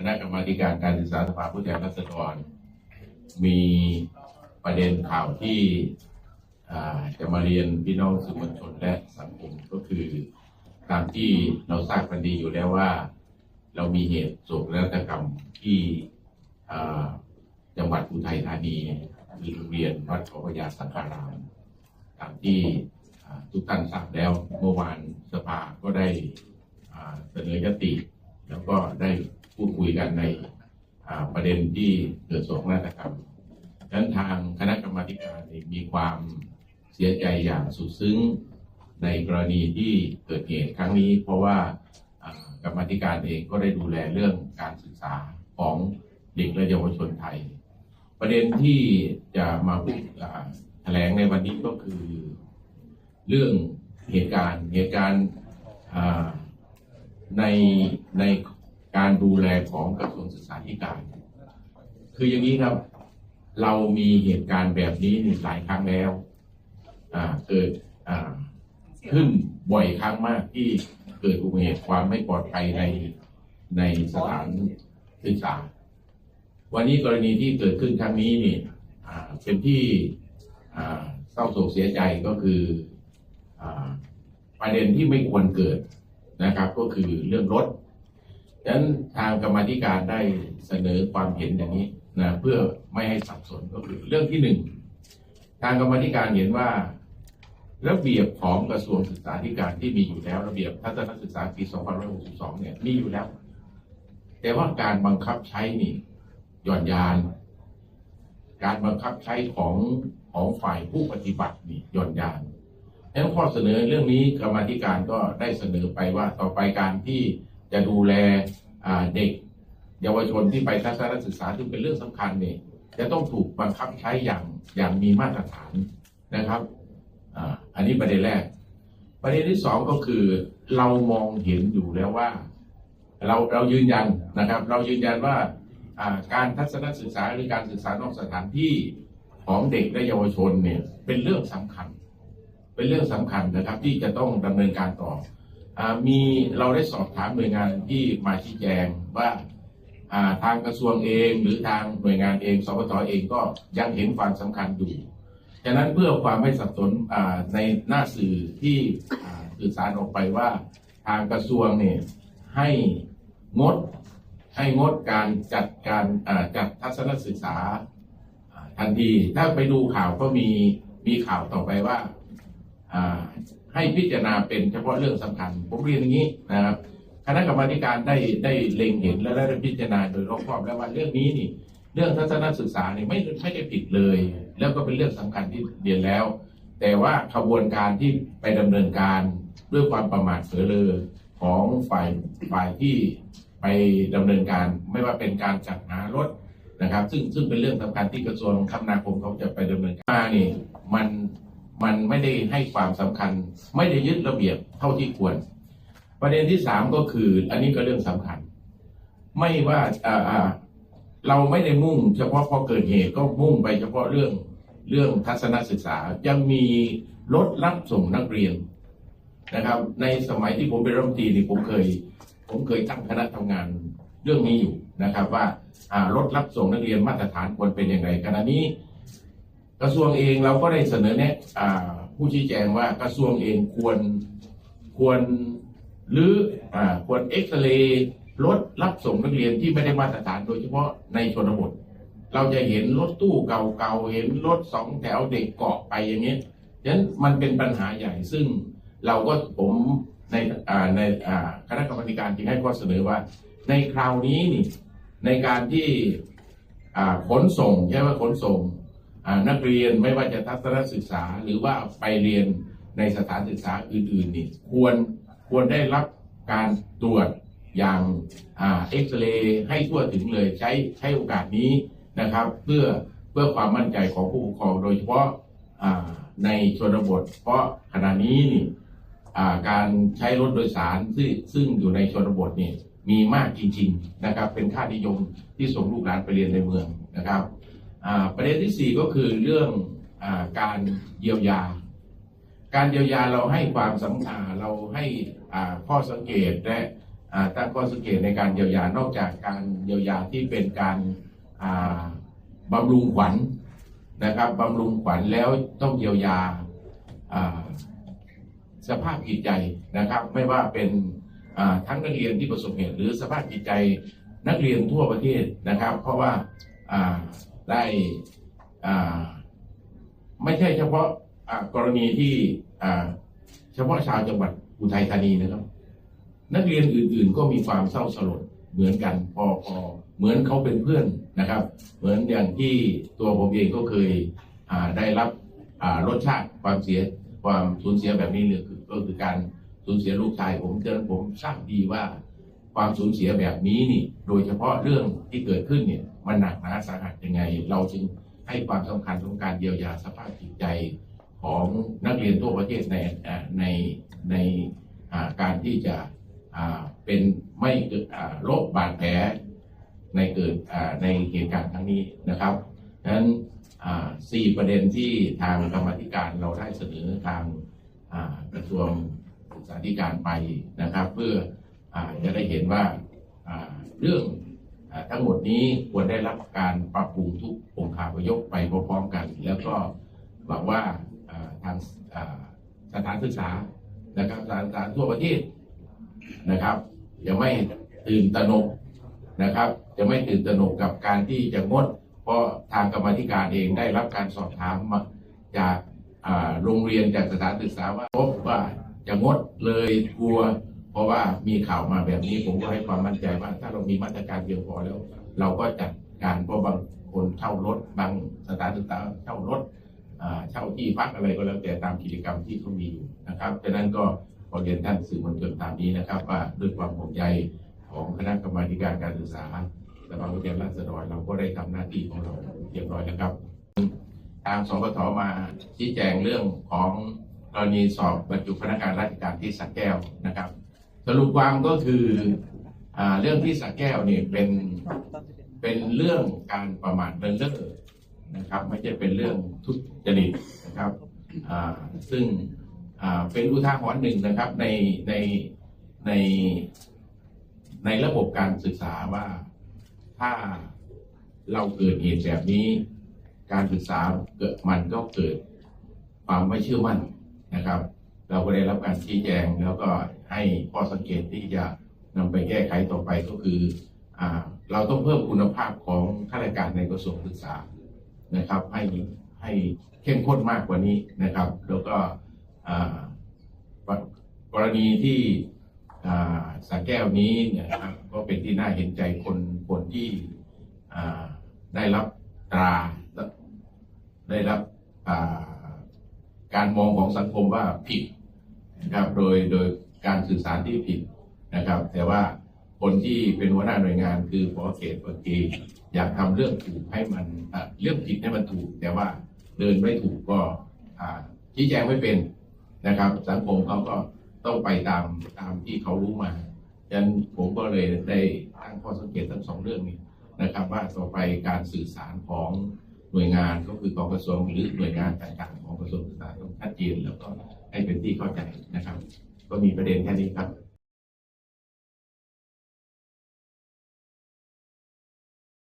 คณะกรรมาการการศึกษาสภาผู้แทนราษฎรมีประเด็นข่าวที่จะมาเรียนพี่น้องสื่อมวลชนและสังคมก็คือตามที่เราทราบกันดีอยู่แล้วว่า เรามีเหตุโศกนาฏกรรมที่จังหวัดอุทัยธานีมีโรงเรียนวัดขาพยาสังฆารามตามที่ทุกท่านทราบแล้วเมื่อวานสภาก็ได้เสนอยติ แล้วก็ได้ ยกันในประเด็นที่เกิดโศกนาฏกรรมดังนั้นทางคณะกรรมาการเองมีความเสียใจอย่างสุดซึ้งในกรณีที่เกิดเหตุครั้งนี้ เพราะว่ากรรมธิการเองก็ได้ดูแลเรื่องการศึกษาของเด็กและเยาวชนไทย ประเด็นที่จะมาพูดแถลงในวันนี้ก็คือ เรื่องเหตุการณ์เหตุการณ์ในใน การดูแลของกระทรวงศึกษาธิการ คืออย่างนี้ครับ เรามีเหตุการณ์แบบนี้นหลายครั้งแล้วเกิดขึ้นบ่อยครั้งมากที่เกิดอุบัติเหตุความไม่ปลอดภัยในในสถานศึกษา วันนี้กรณีที่เกิดขึ้นครั้งนี้นี่เป็นที่เศร้าโศกเสียใจก็คืออประเด็นที่ไม่ควรเกิดนะครับ ก็คือเรื่องรถ ฉะนั้นทางกรรมธิการได้เสนอความเห็นอย่างนี้นะเพื่อไม่ให้สับสนก็คือเรื่องที่หนึ่งทางกรรมธิการเห็นว่า ระเบียบของกระทรวงศึกษาธิการที่มีอยู่แล้ว ระเบียบทัศนศึกษาปี 2562 เนี่ยมีอยู่แล้ว แต่ว่าการบังคับใช้นี่หย่อนยาน การบังคับใช้ของของฝ่ายผู้ปฏิบัตินี่หย่อนยานแล้วข้อเสนอเรื่องนี้กรรมธิการก็ได้เสนอไปว่าต่อไปการที่ จะดูแลเด็ก เยาวชนที่ไปทัศนศึกษาซึ่งเป็นเรื่องสำคัญเนี่ยจะต้องถูกบังคับใช้อย่างอย่างมีมาตรฐานนะครับอันนี้ประเด็นแรก ประเด็นที่สองก็คือเรามองเห็นอยู่แล้วว่า เราเรายืนยันนะครับ เรายืนยันว่าการทัศนศึกษาหรือการศึกษานอกสถานที่ของเด็กและเยาวชนเนี่ยเป็นเรื่องสำคัญ เป็นเรื่องสำคัญนะครับที่จะต้องดำเนินการต่อ มีเราได้สอบถามหน่วยงานที่มาชี้แจงว่าทางกระทรวงเองหรือทางหน่วยงานเองสปทเองก็ยังเห็นความสำคัญอยู่ฉะนั้นเพื่อความไม่สับสนในหน้าสื่อที่สื่อสารออกไปว่า ทางกระทรวงเนี่ยให้งดให้งดการจัดการจัดทัศนศึกษาทันที ถ้าไปดูข่าวก็มีมีข่าวต่อไปว่า ให้พิจารณาเป็นเฉพาะเรื่องสำคัญ ผมเรียนอย่างนี้นะครับ คณะกรรมาธิการได้ได้เล็งเห็นและได้พิจารณาโดยรอบคอบแล้วว่าเรื่องนี้นี่เรื่องทัศนศึกษาเนี่ยไม่ไม่ได้ผิดเลย แล้วก็เป็นเรื่องสำคัญที่เรียนแล้ว แต่ว่าขบวนการที่ไปดำเนินการด้วยความประมาทเผลอเลอของฝ่ายฝ่ายที่ไปดำเนินการไม่ว่าเป็นการจัดหารถนะครับ ซึ่งซึ่งเป็นเรื่องสำคัญที่กระทรวงคมนาคมเขาจะไปดำเนินการมานี่มัน มันไม่ได้ให้ความสำคัญ ไม่ได้ยึดระเบียบเท่าที่ควร ประเด็นที่สามก็คือ อันนี้ก็เรื่องสำคัญ ไม่ว่าเราไม่ได้มุ่ง เฉพาะพอเกิดเหตุก็มุ่งไปเฉพาะเรื่องเรื่องทัศนศึกษายังมีรถรับส่งนักเรียนนะครับ ในสมัยที่ผมเป็นรัฐมนตรีนี่ผมเคย ผมเคยตั้งคณะทำงานเรื่องนี้อยู่นะครับว่าอ่ารถรับส่งนักเรียนมาตรฐานควรเป็นอย่างไรขณะนี้ กระทรวงเองเราก็ได้เสนอแนะอ่าผู้ชี้แจงว่ากระทรวงเองควรควรหรืออควรเอ็กซเรย์รถรับส่งนักเรียนที่ไม่ได้มาตรฐานโดยเฉพาะในชนบท เราจะเห็นรถตู้เก่าๆเห็นรถสองแถวเด็กเกาะไปอย่างนี้ฉะนั้นมันเป็นปัญหาใหญ่ซึ่งเราก็ผมในในคณะกรรมการจึงให้ข้อเสนอว่า ในคราวนี้นี่ในการที่ขนส่งใช่ไหมขนส่ง นักเรียนไม่ว่าจะทัศนศึกษา หรือว่าไปเรียนในสถานศึกษาอื่นๆนี่ควรควรได้รับการตรวจอย่างเอ็กซเรย์ให้ทั่วถึงเลยใช้ใช้โอกาสนี้นะครับ เพื่อเพื่อความมั่นใจของผู้ปกครองโดยเฉพาะาในชนบท เพราะขณะนี้นี่การใช้รถโดยสารซึ่งซึ่งอยู่ในชนบทนี่มีมากจริง ๆนะครับ เป็นค่านิยมที่ส่งลูกหลานไปเรียนในเมืองนะครับ ประเด็นที่สี่ก็คือเรื่องอการเยียวยา การเยียวยาเราให้ความสำคัญเราให้อ่าข้อสังเกตและตั้งข้อสังเกตในการเยียวยานอกจากการเยียวยาที่เป็นการาบำรุงขวัญนะครับบำรุงขวัญแล้วต้องเยียวยาาสภาพจิตใจนะครับ ไม่ว่าเป็นทั้งนักเรียนที่ประสบเหตุหรือสภาพจิตใจนักเรียนทั่วประเทศนะครับ เพราะว่าอ่า ได้ไม่ใช่เฉพาะกรณีที่เฉพาะชาวจังหวัดอุทัยธานีนะครับ นักเรียนอื่น ๆ ก็มีความเศร้าสลดเหมือนกันพอพอเหมือนเขาเป็นเพื่อนนะครับ เหมือนอย่างที่ตัวผมเองก็เคยได้รับรสชาติความเสียความสูญเสียแบบนี้เลยคือก็คือการสูญเสียลูกชายผมเจอผมทราบดีว่า ความสูญเสียแบบนี้นี่ โดยเฉพาะเรื่องที่เกิดขึ้นเนี่ยมันหนักหนาสาหัสยังไง เราจึงให้ความสำคัญของการเยียวยาสภาพจิตใจของนักเรียนทั่วประเทศในในในการที่จะเป็นไม่เกิดโรคบาดแผลในเกิดในเหตุการณ์ครั้งนี้นะครับดังนั้นสี่ประเด็นที่ทางกรรมธิการเราได้เสนอทางกระทรวงศึกษาธิการไปนะครับ เพื่อ จะได้เห็นว่าเรื่องทั้งหมดนี้ควรได้รับการปรับปรุงทุกองค์คาพยพไปพร้อมๆกัน แล้วก็หวังว่าทางสถานศึกษานะครับสถานศึกษาทั่วประเทศนะครับจะไม่ตื่นตระหนกนะครับ จะไม่ตื่นตระหนกกับการที่จะงด เพราะทางกรรมธิการเองได้รับการสอบถามมาจากโรงเรียนจากสถานศึกษาว่าพบว่าจะงดเลยกลัว ราะว่ามีข่าวมาแบบนี้ผมก็ให้ความมั่นใจว่า ถ้าเรามีมาตรการเพียงพอแล้ว เราก็จัดการเพราะบางคนเช่ารถบางสถานศึกษาเช่ารถเช่าที่พักอะไรก็แล้วแต่ตามกิจกรรมที่เขามีอยู่นะครับฉะนั้นก็ขอเรียนท่านสื่อมวลชนตามนี้นะครับ ว่าด้วยความห่วงใยของคณะกรรมาการการศึกษาสภาผู้แทนราษฎรเราก็ได้ทำหน้าที่ของเราเรียบร้อยแล้วครับ ทางสปทมาชี้แจงเรื่องของกรณีสอบบรรจุพนักงานราชการที่สักแก้วนะครับ สรุปความก็คืออเรื่องที่สักแก้วเนี่ยเป็นเป็นเรื่องการประมาทเลินเล่อนะครับ ไม่ใช่เป็นเรื่องทุจริตนะครับซึ่งเป็นอุทาหรณ์หนึ่งนะครับในในในในระบบการศึกษาว่าถ้าเราเกิดเหตุแบบนี้ การศึกษาเกิดมันก็เกิดความไม่เชื่อมั่นนะครับ เราก็ได้รับการชี้แจงแล้วก็ให้ข้อสังเกตที่จะนำไปแก้ไขต่อไปก็คืออเราต้องเพิ่มคุณภาพของข้าราชการในกระทรวงศึกษานะครับ ให้ให้เข้มข้นมากกว่านี้นะครับ แล้วก็กรณีที่อ่าสระแก้วนี้นะครับก็เป็นที่น่าเห็นใจคนคนที่ได้รับตราได้รับการมองของสังคมว่าผิด นะครับ โดยโดยการสื่อสารที่ผิดนะครับ แต่ว่าคนที่เป็นหัวหน้าหน่วยงานคือพอเขตปกีอยากทำเรื่องถูกให้มันเรื่องผิดให้มันถูก แต่ว่าเดินไม่ถูกก็ชี้แจงไม่เป็นนะครับ สังคมเขาก็ต้องไปตามตามที่เขารู้มาฉะนั้นผมก็เลยได้ตั้งข้อสังเกตทั้งสองเรื่องนี้นะครับ ว่าต่อไปการสื่อสารของหน่วยงานก็คือของกระทรวงหรือหน่วยงานต่างๆของกระทรวงศึกษาต้องชัดเจนแล้วก็ ให้เป็นที่เข้าใจนะครับ ก็มีประเด็นแค่นี้ครับ